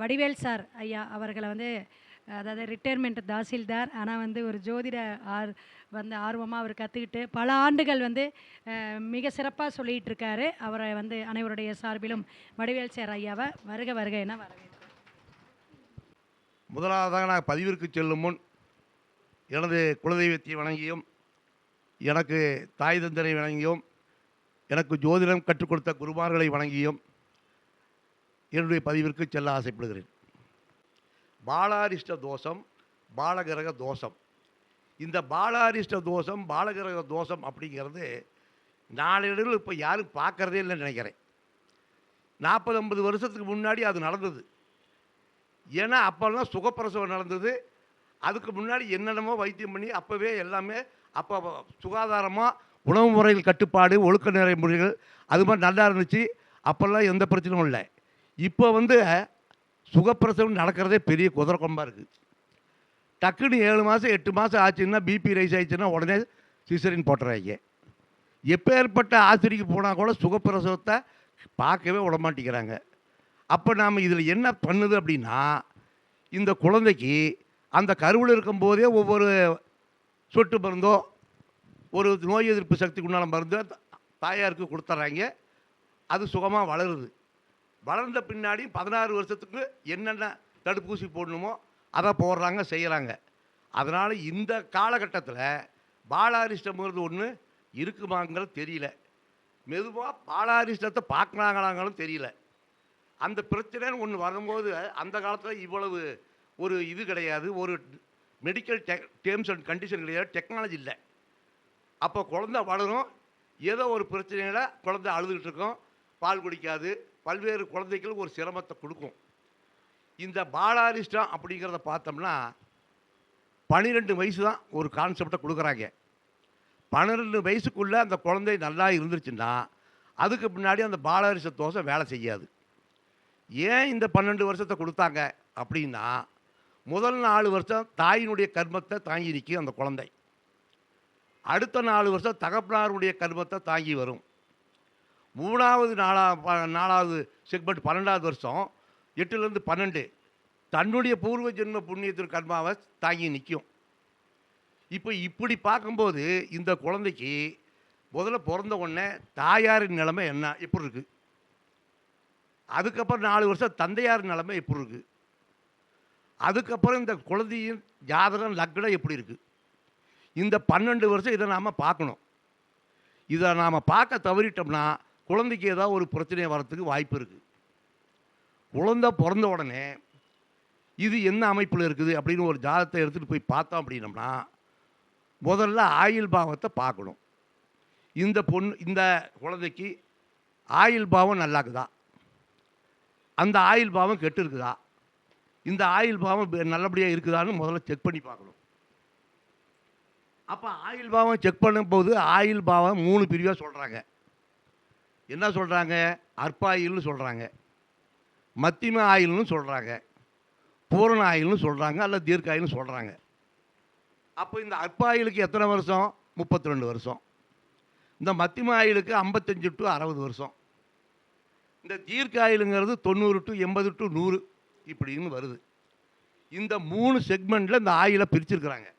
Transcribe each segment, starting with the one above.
Vadivel sir ஐயா அவர்களை வந்து அதாவது ரிட்டையர்மெண்ட் தாசில்தார் ஆனால் வந்து ஒரு ஜோதிட ஆர் வந்து ஆர்வமாக அவர் கற்றுக்கிட்டு பல ஆண்டுகள் வந்து மிக சிறப்பாக சொல்லிகிட்டு இருக்காரு. அவரை வந்து அனைவருடைய சார்பிலும் வடிவேல் சார் ஐயாவை வருக வருக என வரவேற்கிறேன். முதலாவதாக நான் பதிவிற்கு செல்லும் முன் எனது குலதெய்வத்தை வணங்கியும் எனக்கு தாய் தந்தனை வணங்கியும் எனக்கு ஜோதிடம் கற்றுக் கொடுத்த குருமார்களை வணங்கியும் என்னுடைய பதிவிற்கு செல்ல ஆசைப்படுகிறேன். பாலாரிஷ்ட தோஷம் பாலகிரக தோஷம். இந்த பாலாரிஷ்ட தோஷம் பாலகிரக தோஷம் அப்படிங்கிறது நாளடைவில் இப்போ யாரும் பார்க்கறதே இல்லைன்னு நினைக்கிறேன். நாற்பது ஐம்பது வருஷத்துக்கு முன்னாடி அது நடந்தது. ஏன்னா அப்போல்லாம் சுகப்பிரசவம் நடந்தது. அதுக்கு முன்னாடி என்னென்னமோ வைத்தியம் பண்ணி அப்போவே எல்லாமே அப்போ சுகாதாரமாக உணவு முறைகள் கட்டுப்பாடு ஒழுக்க நிறை முறைகள் அது மாதிரி நல்லா இருந்துச்சு. அப்போல்லாம் எந்த பிரச்சனையும் இல்லை. இப்போ வந்து சுகப்பிரசவம் நடக்கிறதே பெரிய குதிரை கொம்பாக இருக்குது டக்குன்னு ஏழு மாதம் எட்டு மாதம் ஆச்சுன்னா பிபி ரைஸ் ஆயிடுச்சுன்னா உடனே சிசரின் போட்டுறாங்க எப்பேற்பட்ட ஆசிரிக்கு போனால் கூட சுகப்பிரசவத்தை பார்க்கவே விட மாட்டேங்கிறாங்க அப்போ நாம் இதில் என்ன பண்ணுது அப்படின்னா இந்த குழந்தைக்கு அந்த கருவில் இருக்கும்போதே ஒவ்வொரு சொட்டு மருந்தோ ஒரு நோய் எதிர்ப்பு சக்திக்கு உண்டான மருந்தோ தாயாருக்கு கொடுத்துட்றாங்க அது சுகமாக வளருது. வளர்ந்த பின்னாடி பதினாறு வருஷத்துக்கு என்னென்ன தடுப்பூசி போடணுமோ அதை போடுறாங்க செய்கிறாங்க அதனால் இந்த காலகட்டத்தில் பாலாரிஷ்டம்ங்கிறது ஒன்று இருக்குமாங்கிறது தெரியல. மெதுவாக பாலாரிஷ்டத்தை பார்க்குறாங்களாங்களும் தெரியல. அந்த பிரச்சனைன்னு ஒன்று வரும்போது அந்த காலத்தில் இவ்வளவு ஒரு இது கிடையாது ஒரு மெடிக்கல் டெ டேர்ம்ஸ் அண்ட் கண்டிஷன் கிடையாது டெக்னாலஜி இல்லை. அப்போ குழந்தை வளரும் ஏதோ ஒரு பிரச்சனையில் குழந்தை அழுதுகிட்டு இருக்கோம் பால் குடிக்காது பல்வேறு குழந்தைகளுக்கு ஒரு சிரமத்தை கொடுக்கும். இந்த பாலாரிஷ்டம் அப்படிங்கிறத பார்த்தோம்னா பன்னிரெண்டு வயசு தான் ஒரு கான்செப்டை கொடுக்குறாங்க. பன்னிரெண்டு வயசுக்குள்ளே அந்த குழந்தை நல்லா இருந்துருச்சுன்னா அதுக்கு பின்னாடி அந்த பாலாரிஷ்ட தோசை வேலை செய்யாது. ஏன் இந்த பன்னெண்டு வருஷத்தை கொடுத்தாங்க அப்படின்னா முதல் நாலு வருஷம் தாயினுடைய கர்மத்தை தாங்கி நிற்கும் அந்த குழந்தை. அடுத்த நாலு வருஷம் தகப்பனாருடைய கர்மத்தை தாங்கி வரும். மூணாவது நாலா நாலாவது செக்மெண்ட் பன்னெண்டாவது வருஷம் எட்டுலேருந்து பன்னெண்டு தன்னுடைய பூர்வ ஜென்ம புண்ணியத்தின் கர்மாவை தாங்கி நிற்கும். இப்போ இப்படி பார்க்கும்போது இந்த குழந்தைக்கு முதல்ல பிறந்த உடனே தாயாரின் நிலைமை என்ன எப்படி இருக்குது அதுக்கப்புறம் நாலு வருஷம் தந்தையார் நிலைமை எப்படி இருக்குது அதுக்கப்புறம் இந்த குழந்தையின் ஜாதகம் லக்னம் எப்படி இருக்குது இந்த பன்னெண்டு வருஷம் இதை நாம் பார்க்கணும். இதை நாம் பார்க்க தவறிட்டோம்னா குழந்தைக்கு ஏதாவது ஒரு பிரச்சனை வரத்துக்கு வாய்ப்பு இருக்குது குழந்தை பிறந்த உடனே இது என்ன அமைப்பில் இருக்குது அப்படின்னு ஒரு ஜாதகத்தை எடுத்துகிட்டு போய் பார்த்தோம் அப்படின்னம்னா முதல்ல ஆயுள் பாவத்தை பார்க்கணும். இந்த பொண்ணு இந்த குழந்தைக்கு ஆயுள் பாவம் நல்லா இருக்குதா அந்த ஆயுள் பாவம் கெட்டு இருக்குதா இந்த ஆயுள் பாவம் நல்லபடியாக இருக்குதான்னு முதல்ல செக் பண்ணி பார்க்கணும். அப்போ ஆயுள் பாவம் செக் பண்ணும்போது ஆயுள் பாவம் மூணு பிரிவாக சொல்கிறாங்க என்ன சொல்கிறாங்க அற்பாயில்னு சொல்கிறாங்க மத்திம ஆயில்னு சொல்கிறாங்க பூரண ஆயில்னு சொல்கிறாங்க அல்ல தீர்க்க சொல்கிறாங்க அப்போ இந்த அற்பாயிலுக்கு எத்தனை வருஷம்? முப்பத்தி ரெண்டு வருஷம். இந்த மத்திம ஆயிலுக்கு ஐம்பத்தஞ்சு டு அறுபது வருஷம். இந்த தீர்க்காயிலுங்கிறது தொண்ணூறு டு எண்பது டு நூறு இப்படின்னு வருது. இந்த மூணு செக்மெண்ட்டில் இந்த ஆயிலை பிரிச்சிருக்கிறாங்க.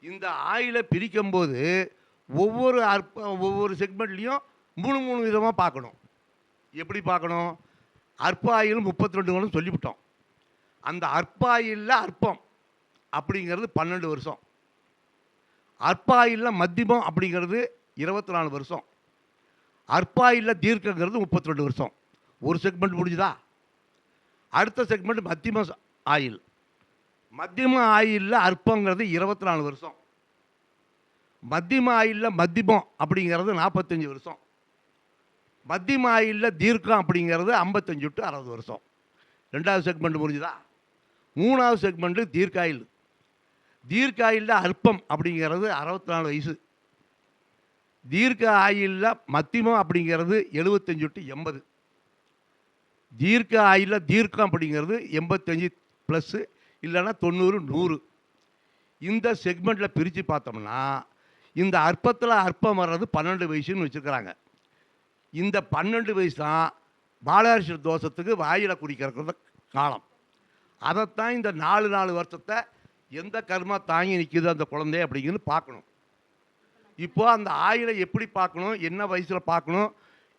இந்த ஆயிலை பிரிக்கும்போது ஒவ்வொரு அற்ப ஒவ்வொரு செக்மெண்ட்லேயும் மூணு மூணு விதமாக பார்க்கணும். எப்படி பார்க்கணும்? அற்பாயிலும் முப்பத்தி ரெண்டு வருடம் சொல்லிவிட்டோம். அந்த அற்ப அற்பம் அப்படிங்கிறது பன்னெண்டு வருஷம். அற்ப மத்தியமம் அப்படிங்கிறது இருபத்தி நாலு வருஷம். அற்பாயில்ல தீர்க்கங்கிறது முப்பத்தி ரெண்டு வருஷம். ஒரு செக்மெண்ட் முடிஞ்சுதா? அடுத்த செக்மெண்ட் மத்தியம ஆயில். மத்தியம ஆயிலில் அற்பங்கிறது இருபத்தி நாலு வருஷம். மத்தியம ஆயிலில் மத்தியமம் அப்படிங்கிறது நாற்பத்தஞ்சு வருஷம். மத்தியமாயில் தீர்க்கம் அப்படிங்கிறது ஐம்பத்தஞ்சு டு அறுபது வருஷம். ரெண்டாவது செக்மெண்ட் முடிஞ்சுதா மூணாவது செக்மெண்ட்டு தீர்க்காயில். தீர்க்காயில் அற்பம் அப்படிங்கிறது அறுபத்தி நாலு வயசு. தீர்க்க ஆயிலில் மத்தியமம் அப்படிங்கிறது எழுபத்தஞ்சு டு எண்பது. தீர்க்க ஆயிலில் தீர்க்கம் அப்படிங்கிறது எண்பத்தஞ்சு ப்ளஸ்ஸு இல்லைன்னா தொண்ணூறு நூறு. இந்த செக்மெண்ட்டில் பிரித்து பார்த்தோம்னா இந்த அற்பத்தில் அற்பம் வர்றது பன்னெண்டு வயசுன்னு வச்சுருக்கிறாங்க இந்த பன்னெண்டு வயசு தான் பாலாரிஷ தோஷத்துக்கு வாயில் குடிக்கிறத காலம். அதைத்தான் இந்த நாலு நாலு வருஷத்தை எந்த கர்மா தாங்கி நிற்கிது அந்த குழந்தை அப்படிங்கிறது பார்க்கணும். இப்போ அந்த ஆயிலை எப்படி பார்க்கணும் என்ன வயசில் பார்க்கணும்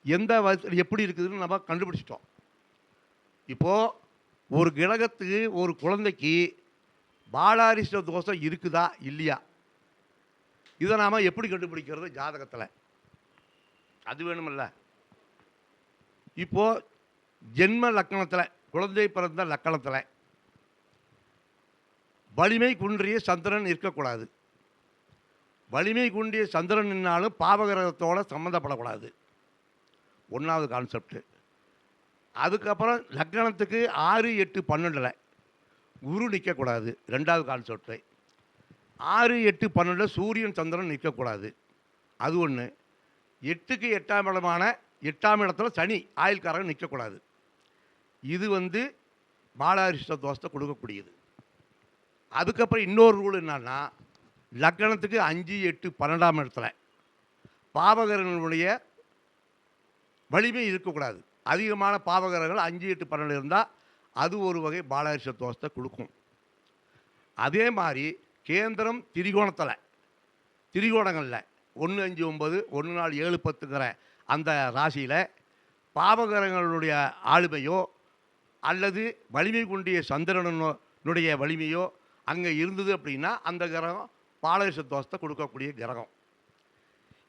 எந்த வயசில் எப்படி இருக்குதுன்னு நம்ம கண்டுபிடிச்சிட்டோம். இப்போது ஒரு கிரகத்துக்கு ஒரு குழந்தைக்கு பாலாரிஷ்ட தோஷம் இருக்குதா இல்லையா? இதை நாம் எப்படி கண்டுபிடிக்கிறது ஜாதகத்தில்? அது வேணுமில்ல. இப்போது ஜென்ம லக்கணத்தில் குழந்தை பிறந்த லக்கணத்தில் வலிமை குன்றிய சந்திரன் இருக்கக்கூடாது. வலிமை குன்றிய சந்திரன் நின்னாலும் பாவகிரகத்தோட சம்மந்தப்படக்கூடாது ஒன்றாவது கான்செப்ட்டு அதுக்கப்புறம் லக்கணத்துக்கு ஆறு எட்டு பன்னெண்டில் குரு நிற்கக்கூடாது ரெண்டாவது கான்செப்ட்டு ஆறு எட்டு பன்னெண்டில் சூரியன் சந்திரன் நிற்கக்கூடாது அது ஒன்று எட்டுக்கு எட்டாம் இடமான எட்டாம் இடத்துல சனி ஆயுள்காரன் நிற்கக்கூடாது. இது வந்து பாலாரிஷ்ட தோஷத்தை கொடுக்கக்கூடியது. அதுக்கப்புறம் இன்னொரு ரூல் என்னன்னா லக்கணத்துக்கு அஞ்சு எட்டு பன்னெண்டாம் இடத்துல பாவகரனுடைய வலிமை இருக்கக்கூடாது. அதிகமான பாவகரங்கள் அஞ்சு எட்டு பன்னெண்டு இருந்தால் அது ஒரு வகை பாலாரிஷ தோஷத்தை கொடுக்கும். அதே மாதிரி கேந்திரம் திரிகோணத்தில் திரிகோணங்களில் ஒன்று அஞ்சு ஒம்பது ஒன்று நாலு ஏழு பத்துங்கிற அந்த ராசியில் பாவகரங்களுடைய ஆளுமையோ அல்லது வலிமை கொண்டிய சந்திரனுடைய வலிமையோ அங்கே இருந்தது அப்படின்னா அந்த கிரகம் பாலரிச தோஷத்தை கொடுக்கக்கூடிய கிரகம்.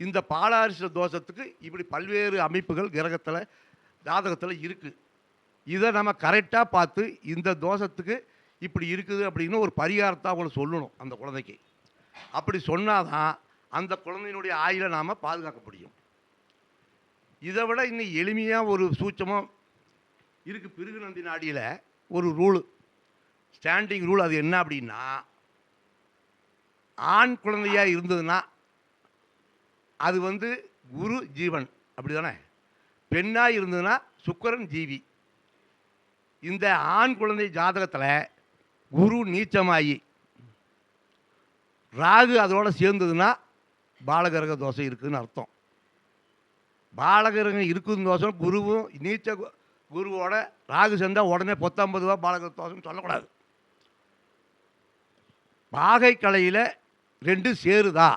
இந்த பாலாரிச தோஷத்துக்கு இப்படி பல்வேறு அமைப்புகள் கிரகத்தில் ஜாதகத்தில் இருக்குது இதை நம்ம கரெக்டாக பார்த்து இந்த தோஷத்துக்கு இப்படி இருக்குது அப்படின்னு ஒரு பரிகாரத்தை அவங்களை சொல்லணும் அந்த குழந்தைக்கு. அப்படி சொன்னால் தான் அந்த குழந்தையினுடைய ஆயுளை நாம் பாதுகாக்க முடியும். இதை விட இன்னும் எளிமையாக ஒரு சூட்சமாக இருக்குது பிருகுநந்தி நாடியில் ஒரு ரூலு ஸ்டாண்டிங் ரூல் அது என்ன அப்படின்னா ஆண் குழந்தையாக இருந்ததுன்னா அது வந்து குரு ஜீவன் அப்படி தானே பெண்ணாக இருந்ததுன்னா சுக்கரன் ஜீவி. இந்த ஆண் குழந்தை ஜாதகத்தில் குரு நீச்சமாயி ராகு அதோட சேர்ந்ததுன்னா பாலகரக தோசை இருக்குதுன்னு அர்த்தம். பாலகரகம் இருக்குதுன்னு தோஷம் குருவும் நீச்ச குருவோட ராகு சேர்ந்தால் உடனே பத்தொம்பது ரூபா பாலகர தோஷம் சொல்லக்கூடாது. பாகை கலையில் ரெண்டு சேருதா.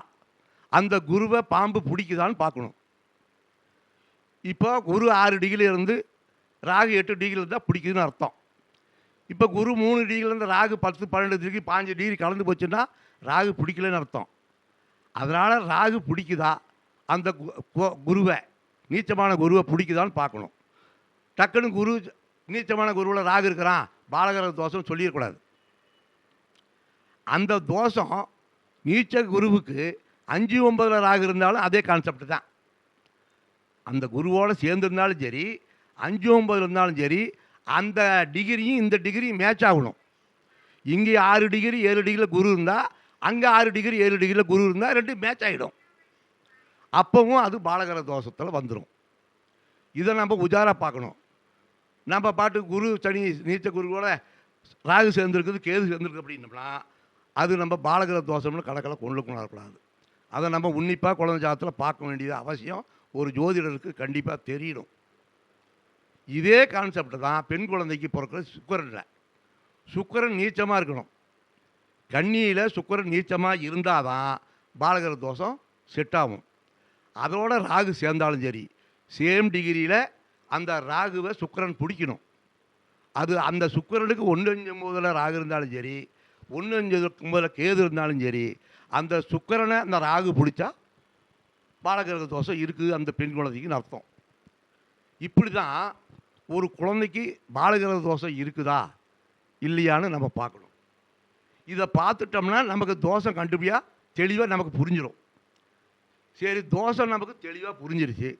அந்த குருவை பாம்பு பிடிக்குதான்னு பார்க்கணும். இப்போ குரு ஆறு டிகிரி இருந்து ராகு எட்டு டிகிரி இருந்தால் பிடிக்குதுன்னு அர்த்தம். இப்போ குரு மூணு டிகிரிலேருந்து ராகு பத்து பன்னெண்டு டிகிரி பாஞ்சு டிகிரி கலந்து போச்சுன்னா ராகு பிடிக்கலன்னு அர்த்தம். அதனால் ராகு பிடிக்குதா? அந்த கு- குருவை. நீச்சமான குருவை பிடிக்குதான்னு பார்க்கணும். டக்குன்னு குரு நீச்சமான குருவில் ராகு இருக்கிறான் பாலகர தோஷம் சொல்லிடக்கூடாது. அந்த தோஷம் நீச்ச குருவுக்கு அஞ்சு ஒன்பதில் ராகு இருந்தாலும் அதே கான்செப்ட் தான். அந்த குருவோடு சேர்ந்துருந்தாலும் சரி அஞ்சு ஒம்பதில் இருந்தாலும் சரி அந்த டிகிரியும் இந்த டிகிரியும் மேட்ச் ஆகணும். இங்கே ஆறு டிகிரி ஏழு டிகிரியில் குரு இருந்தால் அங்கே ஆறு டிகிரி ஏழு டிகிரியில் குரு இருந்தால் ரெண்டு மேட்ச் ஆகிடும் அப்பவும் அது பாலகர தோஷத்தில் வந்துடும் இதை நம்ம உஜாராக பார்க்கணும். நம்ம பாட்டு குரு சனி நீச்ச குருவோட ராகு சேர்ந்துருக்குது கேது சேர்ந்துருக்கு அப்படின்னம்னா அது நம்ம பாலகர தோஷம்னு கணக்கில் கொண்டு கொண்டாடக்கூடாது அதை நம்ம உன்னிப்பாக குழந்தை ஜாதத்தில் பார்க்க வேண்டியது அவசியம். ஒரு ஜோதிடருக்கு கண்டிப்பாக தெரியணும் இதே கான்செப்ட் தான் பெண் குழந்தைக்கு பிறக்கிற சுக்கரனில். சுக்கரன் நீச்சமாக இருக்கணும். கன்னியில் சுக்கரன் நீச்சமாக இருந்தால் தான் பாலகர தோஷம் செட் ஆகும். அதோட ராகு சேர்ந்தாலும் சரி சேம் டிகிரியில் அந்த ராகுவை சுக்கரன் பிடிக்கணும். அது அந்த சுக்கிரனுக்கு ஒன்று அஞ்சு முதல்ல ராகு இருந்தாலும் சரி ஒன்று அஞ்சு முதல்ல கேது இருந்தாலும் சரி அந்த சுக்கரனை அந்த ராகு பிடிச்சா பாலகிரக தோஷம் இருக்குது அந்த பெண் குழந்தைக்குன்னு அர்த்தம். இப்படி தான் ஒரு குழந்தைக்கு பாலகிரக தோஷம் இருக்குதா இல்லையான்னு நம்ம பார்க்கணும். இதை பார்த்துட்டோம்னா நமக்கு தோஷம் கண்டுபிடியாக தெளிவாக நமக்கு புரிஞ்சிடும் சரி தோஷம் நமக்கு தெளிவாக புரிஞ்சிருச்சு.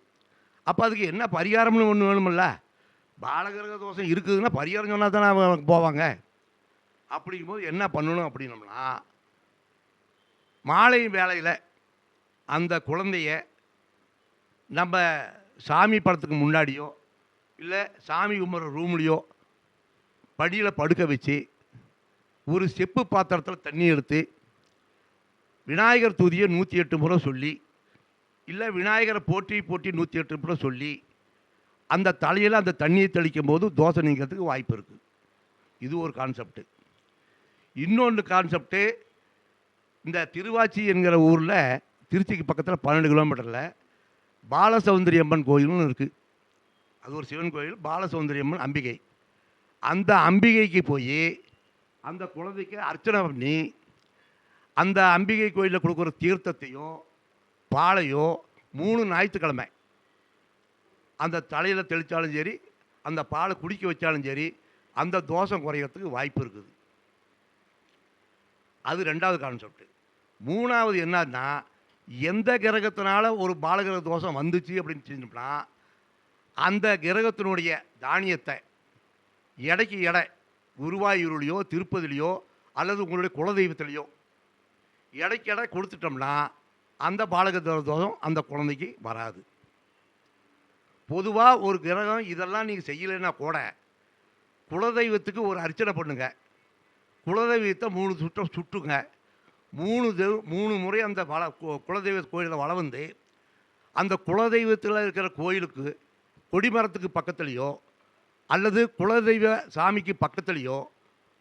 அப்போ அதுக்கு என்ன பரிகாரம்னு ஒன்று வேணுமில்ல? பாலகிரக தோஷம் இருக்குதுன்னா பரிகாரம் சொன்னால் தானே அவங்க போவாங்க. அப்படிங்கும்போது என்ன பண்ணணும் அப்படின்னம்னா மாலை வேளையில் அந்த குழந்தைய நம்ம சாமி படத்துக்கு முன்னாடியோ இல்லை சாமி கும்பிட்ற ரூம்லேயோ படியில் படுக்க வச்சு ஒரு செப்பு பாத்திரத்தில் தண்ணி எடுத்து விநாயகர் தூதியை நூற்றி எட்டு முறை சொல்லி இல்லை விநாயகரை போட்டி போட்டி நூற்றி எட்டு முறை சொல்லி அந்த தலையில் அந்த தண்ணியை தெளிக்கும் போது தோசை நீங்கிறதுக்கு வாய்ப்பு இருக்குது இது ஒரு கான்செப்ட்டு இன்னொன்று கான்செப்ட்டு இந்த திருவாச்சி என்கிற ஊரில் திருச்சிக்கு பக்கத்தில் பன்னெண்டு கிலோமீட்டரில் பாலசௌந்தரி அம்மன் கோயில்னு இருக்குது அது ஒரு சிவன் கோயில் பாலசௌந்தரி அம்மன் அம்பிகை. அந்த அம்பிகைக்கு போய் அந்த குழந்தைக்கு அர்ச்சனை பண்ணி அந்த அம்பிகை கோயிலில் கொடுக்குற தீர்த்தத்தையும் பாலையோ மூணு ஞாயிற்றுக்கிழமை. அந்த தலையில் தெளித்தாலும் சரி அந்த பாலை குடிக்க வச்சாலும் சரி அந்த தோஷம் குறையறதுக்கு வாய்ப்பு இருக்குது. அது ரெண்டாவது கான்செப்ட் மூணாவது என்னன்னா எந்த கிரகத்தினால ஒரு பாலகிரக தோஷம் வந்துச்சு அப்படின்னு செஞ்சோம்னா அந்த கிரகத்தினுடைய தானியத்தை எடைக்கு எடை குருவாயூர்லையோ திருப்பதிலையோ அல்லது உங்களுடைய குலதெய்வத்திலையோ எடைக்கு எடை கொடுத்துட்டோம்னா அந்த பாலக தோஷம் அந்த குழந்தைக்கு வராது. பொதுவாக ஒரு கிரகம் இதெல்லாம் நீங்கள் செய்யலைன்னா கூட குலதெய்வத்துக்கு ஒரு அர்ச்சனை பண்ணுங்க. குலதெய்வத்தை மூணு சுற்றம் சுட்டுங்க. மூணு தெய்வ மூணு முறை அந்த வள குலதெய்வ கோயிலில் வள வந்து அந்த குலதெய்வத்தில் இருக்கிற கோயிலுக்கு கொடிமரத்துக்கு பக்கத்துலேயோ அல்லது குலதெய்வ சாமிக்கு பக்கத்துலேயோ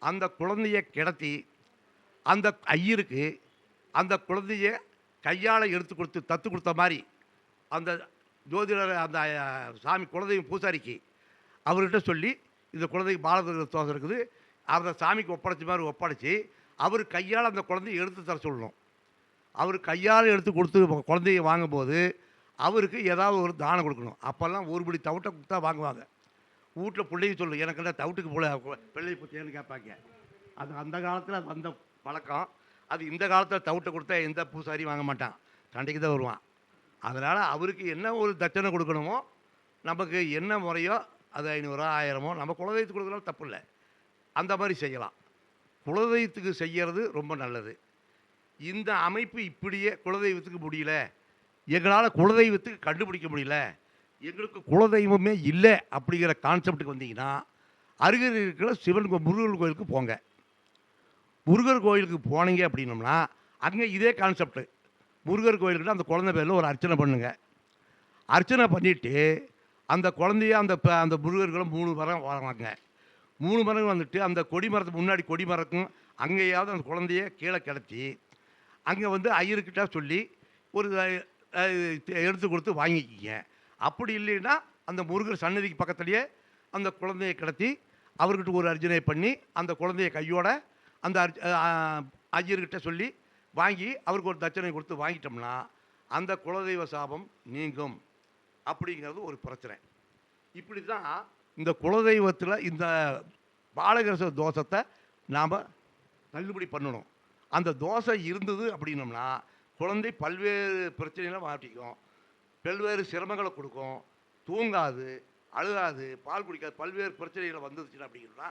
அந்த குழந்தைய கிடத்தி அந்த ஐயருக்கு அந்த குழந்தைய கையால் எடுத்து கொடுத்து தத்து கொடுத்த மாதிரி அந்த ஜோதிடர் அந்த சாமி குலதெய்வம் பூசாரிக்கு அவர்கிட்ட சொல்லி இந்த குழந்தைக்கு பாலதுர தோசை இருக்குது அந்த சாமிக்கு ஒப்படைச்ச மாதிரி ஒப்படைச்சி அவர் கையால் அந்த குழந்தைய எடுத்து தர சொல்லணும். அவர் கையால் எடுத்து கொடுத்து குழந்தைய வாங்கும்போது அவருக்கு ஏதாவது ஒரு தானம் கொடுக்கணும். அப்போல்லாம் ஒரு படி தவிட்டை கொடுத்தா வாங்குவாங்க. வீட்டில் பிள்ளைங்க சொல்லு எனக்கு என்ன தவிட்டுக்கு போல பிள்ளை பூச்சேன்னு கேட்பாங்க? அது அந்த காலத்தில் அது வந்த பழக்கம். அது இந்த காலத்தில் தவிட்டை கொடுத்தா எந்த பூசாரியும் வாங்க மாட்டான். சண்டைக்கு தான் வருவான். அதனால் அவருக்கு என்ன ஒரு தட்சணை கொடுக்கணுமோ நமக்கு என்ன முறையோ அது ஐநூறுரூவா ஆயிரமோ நம்ம குலதெய்வத்துக்கு கொடுக்குறது தப்பு இல்லை அந்த மாதிரி செய்யலாம். குலதெய்வத்துக்கு செய்கிறது ரொம்ப நல்லது. இந்த அமைப்பு இப்படியே குலதெய்வத்துக்கு முடியல. எங்களால் குலதெய்வத்துக்கு கண்டுபிடிக்க முடியல. எங்களுக்கு குலதெய்வமே இல்லை அப்படிங்கிற கான்செப்டுக்கு வந்தீங்கன்னா அருகில் இருக்கிற சிவன் கோ- முருகன் கோயிலுக்கு போங்க. முருகர் கோயிலுக்கு போனீங்க அப்படின்னம்னா அங்கே இதே கான்செப்ட்டு முருகர் கோயிலுக்கு அந்த குழந்தை பேரில் ஒரு அர்ச்சனை பண்ணுங்க. அர்ச்சனை பண்ணிவிட்டு அந்த குழந்தைய அந்த ப- அந்த முருகர்களும் மூணு மரம் வராங்க மூணு மரம் வந்துட்டு அந்த கொடி மரத்துக்கு முன்னாடி கொடி மரக்கும் அங்கேயாவது அந்த குழந்தைய கீழே கிடச்சி அங்கே வந்து ஐயர்கிட்ட சொல்லி ஒரு எடுத்து கொடுத்து வாங்கிக்கிங்க. அப்படி இல்லைன்னா அந்த முருகர் சன்னதிக்கு பக்கத்துலேயே அந்த குழந்தையை கிடத்தி அவர்கிட்ட ஒரு அர்ஜனை பண்ணி அந்த குழந்தைய கையோட அந்த ஐயர்கிட்ட சொல்லி வாங்கி அவருக்கு ஒரு தட்சணை கொடுத்து வாங்கிட்டோம்னா அந்த குலதெய்வ சாபம் நீங்கும். அப்படிங்கிறது ஒரு பிரச்சனை. இப்படி தான் இந்த குலதெய்வத்தில் இந்த பாலகிரச தோஷத்தை நாம் தள்ளுபடி பண்ணணும். அந்த தோசை இருந்தது அப்படின்னம்னா குழந்தை பல்வேறு பிரச்சனைகளை மாட்டிக்கும். பல்வேறு சிரமங்களை கொடுக்கும். தூங்காது அழுகாது பால் குடிக்காது பல்வேறு பிரச்சனைகள் வந்துச்சுன்னா அப்படின்னா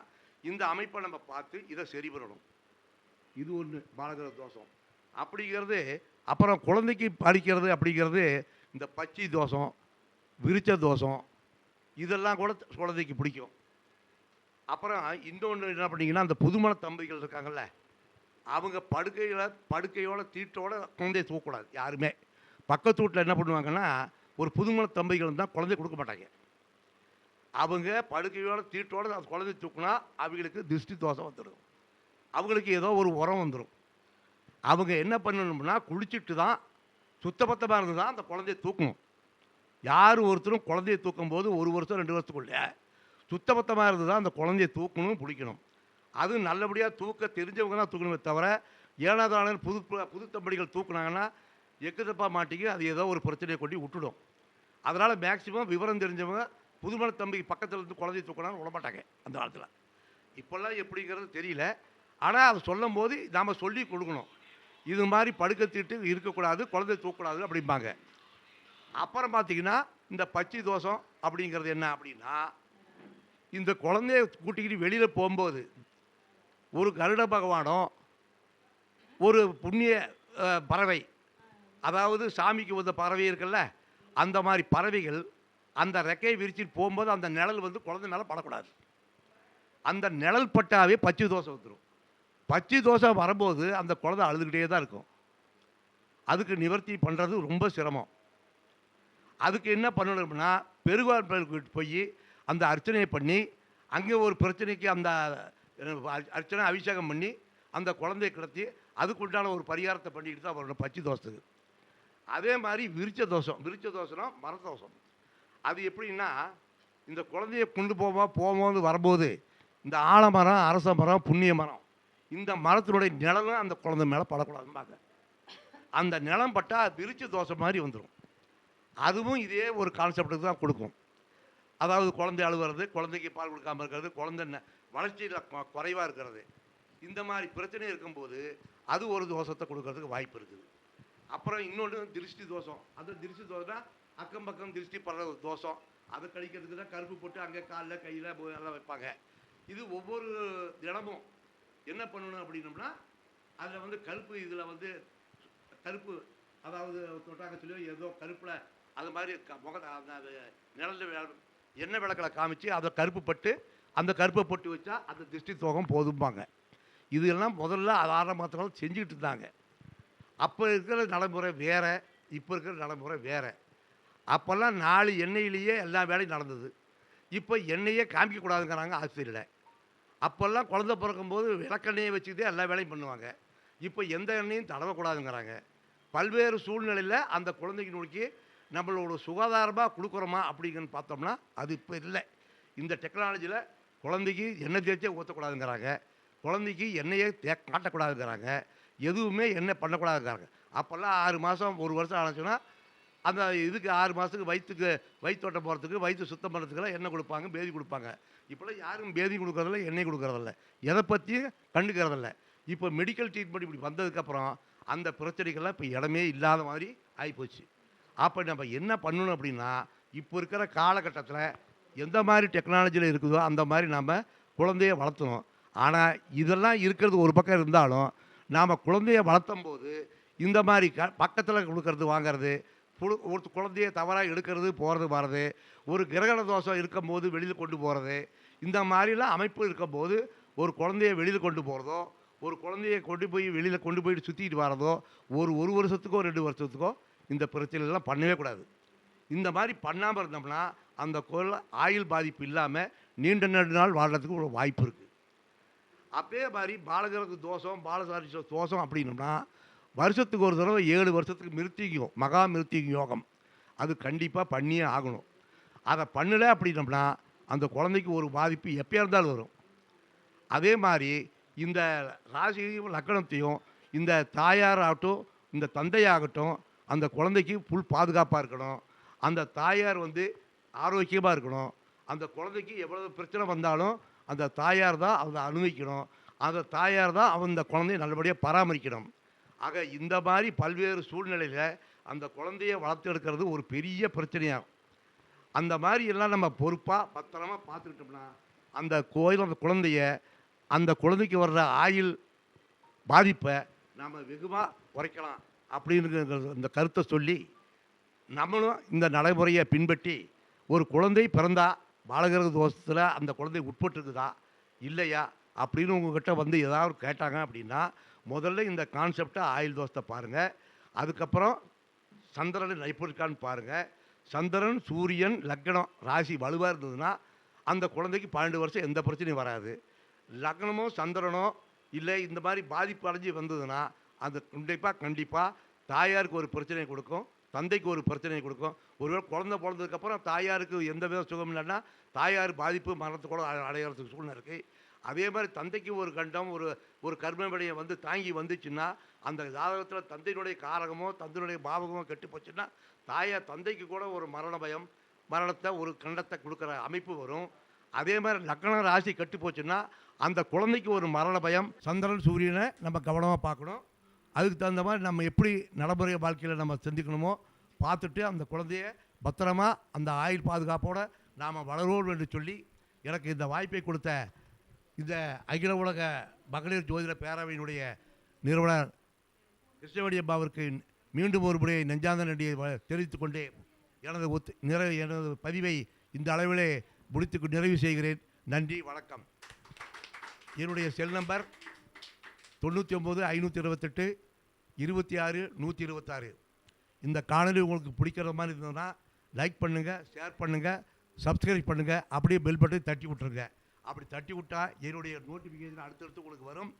இந்த அமைப்பை நம்ம பார்த்து இதை சரி பண்ணணும். இது ஒன்று பாலகர தோஷம். அப்படிங்கிறது அப்புறம் குழந்தைக்கு படிக்கிறது அப்படிங்கிறது இந்த பச்சை தோஷம் விரிச்ச தோஷம் இதெல்லாம் கூட குழந்தைக்கு பிடிக்கும். அப்புறம் இன்னொன்று என்ன பண்ணிங்கன்னா அந்த புதுமண தம்பதிகள் இருக்காங்கல்ல அவங்க படுக்கையில் படுக்கையோட தீட்டோட குழந்தைய தூக்கக்கூடாது யாருமே. பக்கத்து வீட்டில் என்ன பண்ணுவாங்கன்னா ஒரு புதுமண தம்பதிகள் தான் குழந்தைய கொடுக்க மாட்டாங்க. அவங்க படுக்கையோட தீட்டோட அந்த குழந்தைய தூக்குனா அவங்களுக்கு திருஷ்டி தோஷம் வந்துடும். அவங்களுக்கு ஏதோ ஒரு உரம் வந்துடும் அவங்க என்ன பண்ணணும்னா குளிச்சுட்டு தான் சுத்தபத்தமாக இருந்து தான் அந்த குழந்தைய தூக்கணும். யார் ஒருத்தரும் குழந்தைய தூக்கும் போது ஒரு வருஷம் ரெண்டு வருஷத்துக்குள்ளே சுத்தபத்தமாக இருந்து தான் அந்த குழந்தைய தூக்கணும் பிடிக்கணும் அது நல்லபடியாக தூக்க தெரிஞ்சவங்க தான் தூக்கணுமே தவிர ஏனாதாளர் புது புது தம்படிகள் தூக்குனாங்கன்னா எக்கு தப்பா மாட்டிக்கு அது ஏதோ ஒரு பிரச்சனையை கொண்டு விட்டுடும். அதனால் மேக்சிமம் விவரம் தெரிஞ்சவங்க புதுமண தம்பிக்கு பக்கத்தில் இருந்து குழந்தைய தூக்கினாலும் விட மாட்டாங்க அந்த காலத்தில். இப்போல்லாம் எப்படிங்கிறது தெரியல. ஆனால் அதை சொல்லும் போது நாம் சொல்லி கொடுக்கணும். இது மாதிரி படுக்க தீட்டு இருக்கக்கூடாது குழந்தைய தூக்கக்கூடாது அப்படிம்பாங்க. அப்புறம் பார்த்தீங்கன்னா இந்த பச்சை தோஷம் அப்படிங்கிறது என்ன அப்படின்னா இந்த குழந்தைய கூட்டிக்கிட்டு வெளியில் போகும்போது ஒரு கருட பகவானும் ஒரு புண்ணிய பறவை அதாவது சாமிக்கு வந்த பறவை இருக்குல்ல அந்த மாதிரி பறவைகள் அந்த ரெக்கையை விரிச்சிட்டு போகும்போது அந்த நிழல் வந்து குழந்தை மேலே படக்கூடாது. அந்த நிழல் பட்டாவே பச்சை தோசை வந்துடும் பச்சை தோசை வரும்போது அந்த குழந்தை அழுதுகிட்டே தான் இருக்கும். அதுக்கு நிவர்த்தி பண்ணுறது ரொம்ப சிரமம். அதுக்கு என்ன பண்ணணும்னா பெருவாள் கோயிலுக்கு போய் அந்த அர்ச்சனையை பண்ணி அங்கே ஒரு பிரச்சனைக்கு அந்த அர்ச்சனை அபிஷேகம் பண்ணி அந்த குழந்தையை கிடத்தி அதுக்குண்டான ஒரு பரிகாரத்தை பண்ணிக்கிட்டு தான் வரணும் பச்சை தோசத்துக்கு அதே மாதிரி விரிச்ச தோஷம் விரிச்ச தோசைனா மரதோஷம் அது எப்படின்னா இந்த குழந்தைய கொண்டு போவோம் போகும்போது வரும்போது இந்த ஆலமரம் அரச மரம் புண்ணிய மரம் இந்த மரத்தினுடைய நிழலும் அந்த குழந்தை மேலே படக்கூடாதும்பாங்க. அந்த நிலம் பட்டால் விரிச்ச தோசை மாதிரி வந்துடும் அதுவும் இதே ஒரு கான்செப்டுக்கு தான் கொடுக்கும். அதாவது குழந்தை அழுகிறது குழந்தைக்கு பால் கொடுக்காம இருக்கிறது குழந்தை வளர்ச்சியில் குறைவாக இருக்கிறது. இந்த மாதிரி பிரச்சனை இருக்கும்போது அது ஒரு தோஷத்தை கொடுக்கறதுக்கு வாய்ப்பு இருக்குது. அப்புறம் இன்னொன்று திருஷ்டி தோஷம். அந்த திருஷ்டி தோஷம்னா அக்கம் பக்கம் திருஷ்டி படுற ஒரு தோஷம். அதை கழிக்கிறதுக்கு தான் கருப்பு போட்டு அங்கே காலில் கையில் எல்லாம் வைப்பாங்க. இது ஒவ்வொரு தினமும் என்ன பண்ணணும் அப்படின்னோம்னா அதில் வந்து கருப்பு இதில் வந்து கருப்பு. அதாவது தொட்டாக்கத்துலையோ ஏதோ கருப்பில் அது மாதிரி க முக அந்த நிழல்ல எண்ணெய் விளக்கில் காமிச்சு அதை கருப்பு பட்டு அந்த கருப்பை பொட்டு வச்சா அந்த திருஷ்டி தோகம் போதும்பாங்க. இதெல்லாம் முதல்ல அது ஆரம்பத்தில் செஞ்சுக்கிட்டு இருந்தாங்க. அப்போ இருக்கிற நடைமுறை வேறு இப்போ இருக்கிற நடைமுறை வேறு. அப்போல்லாம் நாலு எண்ணெயிலேயே எல்லா வேலையும் நடந்தது. இப்போ எண்ணெயே காமிக்கக்கூடாதுங்கிறாங்க ஆஸ்பத்திரியில் அப்போல்லாம் குழந்தை பிறக்கும்போது விளக்கெண்ணெயை வச்சுக்கிட்டே எல்லா வேலையும் பண்ணுவாங்க. இப்போ எந்த எண்ணெயும் தடவக்கூடாதுங்கிறாங்க. பல்வேறு சூழ்நிலையில் அந்த குழந்தைக்கு நோக்கி நம்மளோட சுகாதாரமாக கொடுக்குறோமா அப்படிங்கன்னு பார்த்தோம்னா அது இப்போ இல்லை. இந்த டெக்னாலஜியில் குழந்தைக்கு எண்ணெய் தேய்ச்சே ஊற்றக்கூடாதுங்கிறாங்க குழந்தைக்கு எண்ணெயை தே காட்டக்கூடாதுங்கிறாங்க. எதுவுமே எண்ணெய் பண்ணக்கூடாதுங்கிறாங்க. அப்போல்லாம் ஆறு மாதம் ஒரு வருஷம் ஆனச்சுன்னா அந்த இதுக்கு ஆறு மாதத்துக்கு வயிற்றுக்கு வயிற்றோட்டம் போகிறதுக்கு வயிற்று சுத்தம் பண்ணுறதுக்கெல்லாம் எண்ணெய் கொடுப்பாங்க பேதி கொடுப்பாங்க. இப்போல்லாம் யாரும் பேதி கொடுக்கறதில்ல எண்ணெய் கொடுக்கறதில்ல. எதை பற்றியும் கண்டுக்கிறதில்ல. இப்போ மெடிக்கல் ட்ரீட்மெண்ட் இப்படி வந்ததுக்கப்புறம் அந்த பிரச்சனைகள்லாம் இப்போ இடமே இல்லாத மாதிரி ஆகிப்போச்சு அப்போ நம்ம என்ன பண்ணணும் அப்படின்னா இப்போ இருக்கிற காலகட்டத்தில் எந்த மாதிரி டெக்னாலஜியில் இருக்குதோ அந்த மாதிரி நம்ம குழந்தைய வளர்த்தணும். ஆனால் இதெல்லாம் இருக்கிறது ஒரு பக்கம் இருந்தாலும் நாம் குழந்தைய வளர்த்தும் போது இந்த மாதிரி க பக்கத்தில் கொடுக்கறது வாங்குறது புழு- ஒரு குழந்தைய தவறாக எடுக்கிறது போகிறது வர்றது ஒரு கிரகண தோஷம் இருக்கும்போது வெளியில் கொண்டு போகிறது இந்த மாதிரிலாம் அமைப்பு இருக்கும்போது ஒரு குழந்தைய வெளியில் கொண்டு போகிறதோ ஒரு குழந்தைய கொண்டு போய் வெளியில் கொண்டு போயிட்டு சுற்றிட்டு வரதோ ஒரு ஒரு வருஷத்துக்கோ ரெண்டு வருஷத்துக்கோ இந்த பிரச்சனைலாம் பண்ணவே கூடாது. இந்த மாதிரி பண்ணாமல் இருந்தோம்னா அந்த குரல் ஆயுள் பாதிப்பு இல்லாமல் நீண்ட நெடு நாள் வாழ்கிறதுக்கு ஒரு வாய்ப்பு இருக்குது அதே மாதிரி பாலகருக்கு தோஷம் பாலசாரி தோஷம் அப்படின்னோம்னா வருஷத்துக்கு ஒரு தடவை ஏழு வருஷத்துக்கு மிருத்திக்கும் மகா மிருத்திக்கு யோகம். அது கண்டிப்பாக பண்ணியே ஆகணும். அதை பண்ணலை அப்படின்னோம்னா அந்த குழந்தைக்கு ஒரு பாதிப்பு எப்பயா இருந்தாலும் வரும். அதே மாதிரி இந்த ராசியையும் லக்கணத்தையும் இந்த தாயாராகட்டும் இந்த தந்தையாகட்டும் அந்த குழந்தைக்கு புல் பாதுகாப்பாக இருக்கணும். அந்த தாயார் வந்து ஆரோக்கியமாக இருக்கணும். அந்த குழந்தைக்கு எவ்வளவு பிரச்சனை வந்தாலும் அந்த தாயார் தான் அதை அனுபவிக்கணும் அந்த தாயார் தான் அவன் அந்த குழந்தைய நல்லபடியாக பராமரிக்கணும். ஆக இந்த மாதிரி பல்வேறு சூழ்நிலையில் அந்த குழந்தைய வளர்த்தெடுக்கிறது ஒரு பெரிய பிரச்சனையாகும். அந்த மாதிரி எல்லாம் நம்ம பொறுப்பாக பத்திரமா பார்த்துக்கிட்டோம்னா அந்த கோயில் அந்த குழந்தைய அந்த குழந்தைக்கு வர்ற ஆயுள் பாதிப்பை நாம் வெகுவாக குறைக்கலாம் அப்படின்னு இந்த கருத்தை சொல்லி நம்மளும் இந்த நடைமுறையை பின்பற்றி ஒரு குழந்தை பிறந்தா பாலகிரக தோஷத்தில் அந்த குழந்தை உட்பட்டுருக்குதா இல்லையா அப்படின்னு உங்ககிட்ட வந்து ஏதாவது கேட்டாங்க அப்படின்னா முதல்ல இந்த கான்செப்டை ஆயுள் தோஷத்தை பாருங்கள் அதுக்கப்புறம் சந்திரன் நைப்பிருக்கான்னு பாருங்கள் சந்திரன் சூரியன் லக்னம் ராசி வலுவாக இருந்ததுன்னா அந்த குழந்தைக்கு பன்னெண்டு வருஷம் எந்த பிரச்சனையும் வராது. லக்னமோ சந்திரனோ இல்லை இந்த மாதிரி பாதிப்பு அடைஞ்சு வந்ததுன்னா அது கண்டிப்பாக கண்டிப்பாக தாயாருக்கு ஒரு பிரச்சனை கொடுக்கும். தந்தைக்கு ஒரு பிரச்சனை கொடுக்கும். ஒருவேளை குழந்தை பிறந்ததுக்கப்புறம் தாயாருக்கு எந்த வித சுகம் இல்லைன்னா தாயார் பாதிப்பு மரணத்து கூட அடையிறதுக்கு சூழ்நிலை இருக்குது அதே மாதிரி தந்தைக்கு ஒரு கண்டம் ஒரு ஒரு கர்ம வந்து தாங்கி வந்துச்சுன்னா அந்த ஜாதகத்தில் தந்தையினுடைய காரகமோ தந்தையினுடைய பாவகமோ கெட்டு போச்சுன்னா தாயார் தந்தைக்கு கூட ஒரு மரண பயம் மரணத்தை ஒரு கண்டத்தை கொடுக்குற அமைப்பு வரும். அதே மாதிரி லக்ன ராசி கெட்டு போச்சுன்னா அந்த குழந்தைக்கு ஒரு மரண பயம் சந்திரன் சூரியனை நம்ம கவனமாக பார்க்கணும். அதுக்கு தகுந்த மாதிரி நம்ம எப்படி நடைமுறை வாழ்க்கையில் நம்ம சிந்திக்கணுமோ பார்த்துட்டு அந்த குழந்தைய பத்திரமா அந்த ஆயுள் பாதுகாப்போட நாம் வளருவோம் என்று சொல்லி எனக்கு இந்த வாய்ப்பை கொடுத்த இந்த அகில உலக மகளிர் ஜோதிட பேரவையினுடைய நிறுவனர் கிருஷ்ணவடி அம்மாவிற்கு மீண்டும் ஒரு முறை நெஞ்சாந்த நன்றியை வ- தெரிவித்துக் கொண்டே எனது ஒத்து நிறைவு எனது பதிவை இந்த அளவிலே முடித்து நிறைவு செய்கிறேன். நன்றி வணக்கம். என்னுடைய செல் நம்பர் தொண்ணூற்றி ஒம்பது ஐநூற்றி இருபத்தெட்டு இருபத்தி ஆறு நூற்றி இருபத்தாறு. இந்த காணொலி உங்களுக்கு பிடிக்கிற மாதிரி இருந்ததுன்னா லைக் பண்ணுங்கள் ஷேர் பண்ணுங்கள் சப்ஸ்கிரைப் பண்ணுங்கள் அப்படியே பெல் பட்டன் தட்டி விட்ருங்க அப்படி தட்டி விட்டால் என்னுடைய நோட்டிஃபிகேஷன் அடுத்தடுத்து உங்களுக்கு வரும்.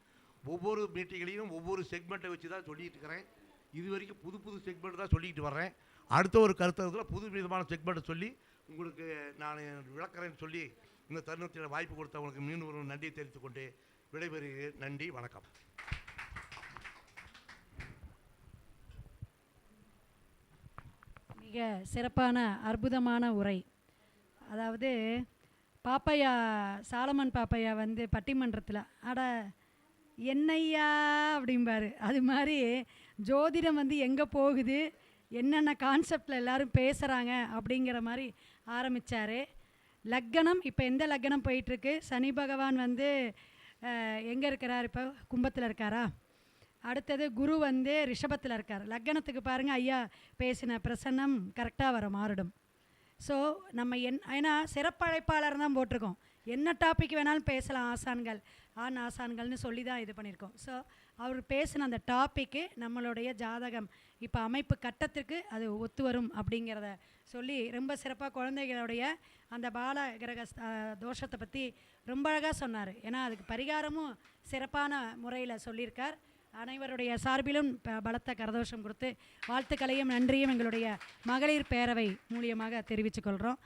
ஒவ்வொரு மீட்டிங்லையும் ஒவ்வொரு செக்மெண்ட்டை வச்சு தான் சொல்லிகிட்டு இருக்கிறேன். இது வரைக்கும் புது புது செக்மெண்ட் தான் சொல்லிட்டு வர்றேன். அடுத்த ஒரு கருத்தரத்தில் புது விதமான செக்மெண்ட்டை சொல்லி உங்களுக்கு நான் விளக்கிறேன்னு சொல்லி இந்த தருணத்தில் வாய்ப்பு கொடுத்தவங்களுக்கு மீண்டும் ஒரு நன்றியை தெரிவித்துக் கொண்டு விடைபெறுகிறேன். நன்றி வணக்கம். மிக சிறப்பான அற்புதமான உரை. அதாவது பாப்பையா சாலமன் பாப்பையா வந்து பட்டிமன்றத்தில் அட என்னையா அப்படிம்பாரு. அது மாதிரி ஜோதிடம் வந்து எங்கே போகுது? என்னென்ன கான்செப்டில் எல்லாரும் பேசுகிறாங்க அப்படிங்கிற மாதிரி ஆரம்பித்தார் லக்கணம் இப்போ எந்த லக்கணம் போயிட்டுருக்கு? சனி பகவான் வந்து எங்கே இருக்கிறார் இப்போ? கும்பத்தில் இருக்காரா? அடுத்தது குரு வந்து ரிஷபத்தில் இருக்கார். லக்கணத்துக்கு பாருங்கள் ஐயா பேசின பிரசன்னம் கரெக்டாக வர மாறிடும். ஸோ நம்ம என் ஏன்னா சிறப்பழைப்பாளர் தான் போட்டிருக்கோம். என்ன டாபிக் வேணாலும் பேசலாம் ஆசான்கள். ஆண் ஆசான்கள்னு சொல்லி தான் இது பண்ணியிருக்கோம். ஸோ அவர் பேசின அந்த டாப்பிக்கு நம்மளுடைய ஜாதகம். இப்போ அமைப்பு கட்டத்திற்கு அது ஒத்து வரும் அப்படிங்கிறத சொல்லி ரொம்ப சிறப்பாக குழந்தைகளுடைய அந்த பால கிரக தோஷத்தை பற்றி ரொம்ப அழகாக சொன்னார். ஏன்னா அதுக்கு பரிகாரமும் சிறப்பான முறையில் சொல்லியிருக்கார். அனைவருடைய சார்பிலும் ப- பலத்த கரதோஷம் கொடுத்து வாழ்த்துக்களையும் நன்றியும் எங்களுடைய மகளிர் பேரவை மூலியமாக தெரிவித்துக் கொள்கிறோம்